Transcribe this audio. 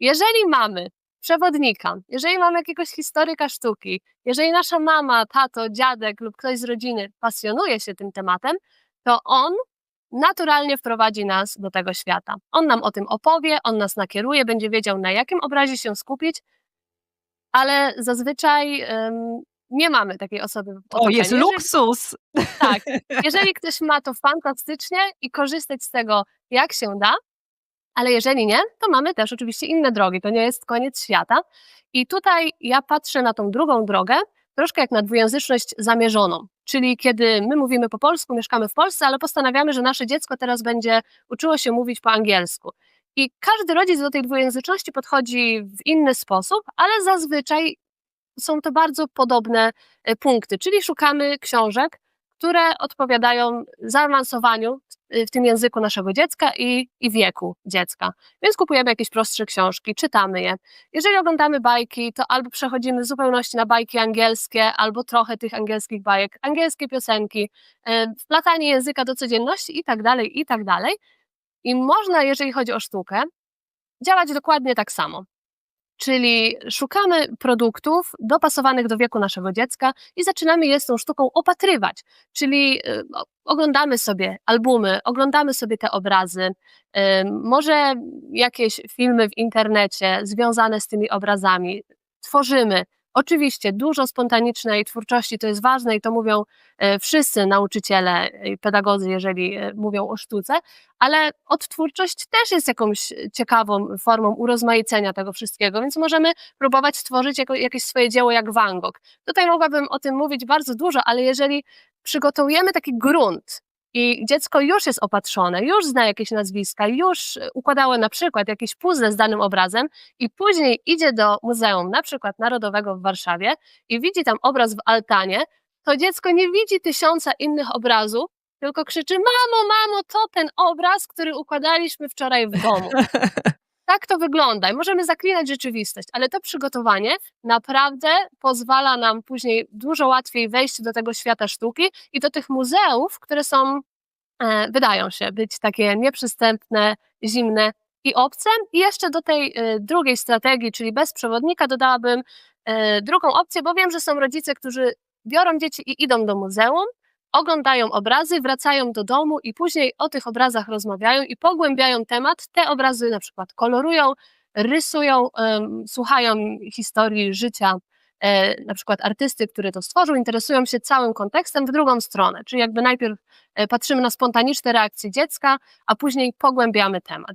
Jeżeli mamy przewodnika, jeżeli mamy jakiegoś historyka sztuki, jeżeli nasza mama, tato, dziadek lub ktoś z rodziny pasjonuje się tym tematem, to on naturalnie wprowadzi nas do tego świata. On nam o tym opowie, on nas nakieruje, będzie wiedział, na jakim obrazie się skupić, ale zazwyczaj nie mamy takiej osoby w O, jest Jeżeli- luksus! tak. Jeżeli ktoś ma to fantastycznie i korzystać z tego jak się da, ale jeżeli nie, to mamy też oczywiście inne drogi. To nie jest koniec świata. I tutaj ja patrzę na tą drugą drogę troszkę jak na dwujęzyczność zamierzoną. Czyli kiedy my mówimy po polsku, mieszkamy w Polsce, ale postanawiamy, że nasze dziecko teraz będzie uczyło się mówić po angielsku. I każdy rodzic do tej dwujęzyczności podchodzi w inny sposób, ale zazwyczaj są to bardzo podobne e, punkty, czyli szukamy książek, które odpowiadają zaawansowaniu y, w tym języku naszego dziecka i, i wieku dziecka. Więc kupujemy jakieś prostsze książki, czytamy je. Jeżeli oglądamy bajki, to albo przechodzimy w zupełności na bajki angielskie, albo trochę tych angielskich bajek, angielskie piosenki, e, wplatanie języka do codzienności i tak dalej, i tak dalej. I można, jeżeli chodzi o sztukę, działać dokładnie tak samo. Czyli szukamy produktów dopasowanych do wieku naszego dziecka i zaczynamy je z tą sztuką opatrywać. Czyli y, oglądamy sobie albumy, oglądamy sobie te obrazy, y, może jakieś filmy w internecie związane z tymi obrazami, tworzymy. Oczywiście dużo spontanicznej twórczości to jest ważne i to mówią e, wszyscy nauczyciele i pedagodzy, jeżeli e, mówią o sztuce, ale odtwórczość też jest jakąś ciekawą formą urozmaicenia tego wszystkiego, więc możemy próbować stworzyć jakieś swoje dzieło jak Van Gogh. Tutaj mogłabym o tym mówić bardzo dużo, ale jeżeli przygotujemy taki grunt i dziecko już jest opatrzone, już zna jakieś nazwiska, już układało na przykład jakieś puzzle z danym obrazem i później idzie do Muzeum na przykład Narodowego w Warszawie i widzi tam obraz w altanie, to dziecko nie widzi tysiąca innych obrazów, tylko krzyczy: Mamo, mamo, to ten obraz, który układaliśmy wczoraj w domu. Tak to wygląda i możemy zaklinać rzeczywistość, ale to przygotowanie naprawdę pozwala nam później dużo łatwiej wejść do tego świata sztuki i do tych muzeów, które są, wydają się być takie nieprzystępne, zimne i obce. I jeszcze do tej e, drugiej strategii, czyli bez przewodnika, dodałabym e, drugą opcję, bo wiem, że są rodzice, którzy biorą dzieci i idą do muzeum, oglądają obrazy, wracają do domu i później o tych obrazach rozmawiają i pogłębiają temat. Te obrazy na przykład kolorują, rysują, słuchają historii życia e, na przykład artysty, który to stworzył, interesują się całym kontekstem w drugą stronę. Czyli jakby najpierw e, patrzymy na spontaniczne reakcje dziecka, a później pogłębiamy temat.